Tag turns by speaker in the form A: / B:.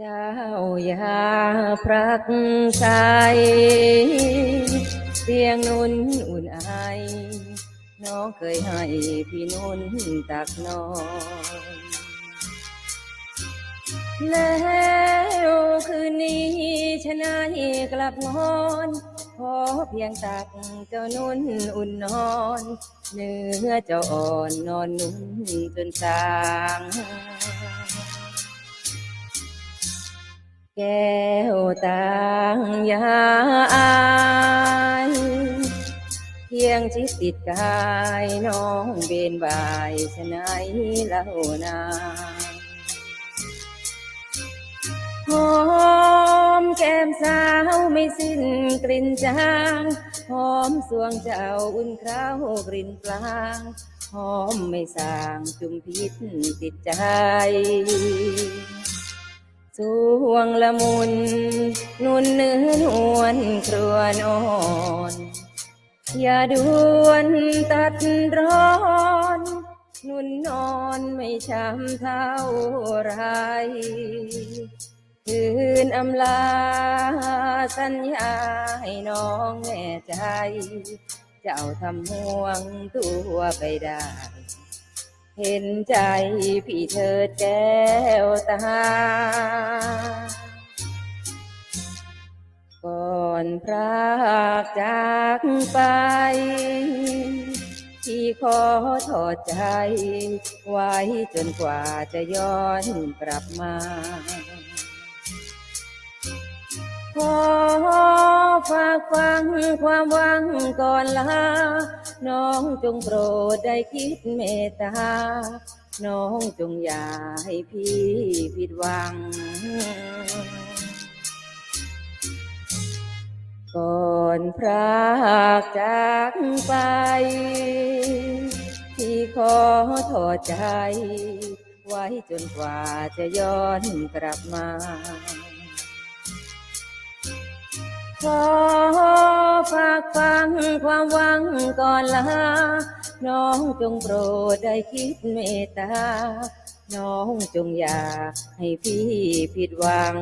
A: เจ้าอย่าพรักใสเสียงนุ่นอุ่นไอายน้องเคยให้พี่นุ่นตักนอนแล้วคืนนี้ชนายกลับงอนขอเพียงตักเจ้านุ่นอุ่นนอน เนื้อเจ้าอ่อนนอนนุ่นจนสาง แก้วตางยาอายเพียงจิตติดกายน้องเบนบายชะไหนเล่านาหอมแก้มสาวไม่สิ้นกลิ่นจางหอมสวงเจ้าอุ่นคราวกลิ่นปลางหอมไม่สางจุมพิษติดใจ สวงละมุน นุ่นเนื้อนวลครวนอ่อน อย่าด่วนตัดร้อน นุ่นนอนไม่ช้ำเท่าไรคืนอำลาสัญญาให้น้องแน่ใจ เจ้าทำห่วงตัวไปได้ เห็นใจพี่เถิดแก้วตา ก่อนพรากจากไป ที่ขอถอดใจ ไว้จนกว่าจะย้อนกลับมาขอ ฝากฟังความหวังก่อนลา น้องจงโปรดได้คิดเมตตา น้องจงอย่าให้พี่ผิดหวัง ก่อนพรากจากไป ที่ขอถอดใจ ไว้จนกว่าจะย้อนกลับมา ขอฝากฟังความหวังก่อนลา น้องจงโปรดได้คิดเมตตา น้องจงอย่าให้พี่ผิดหวัง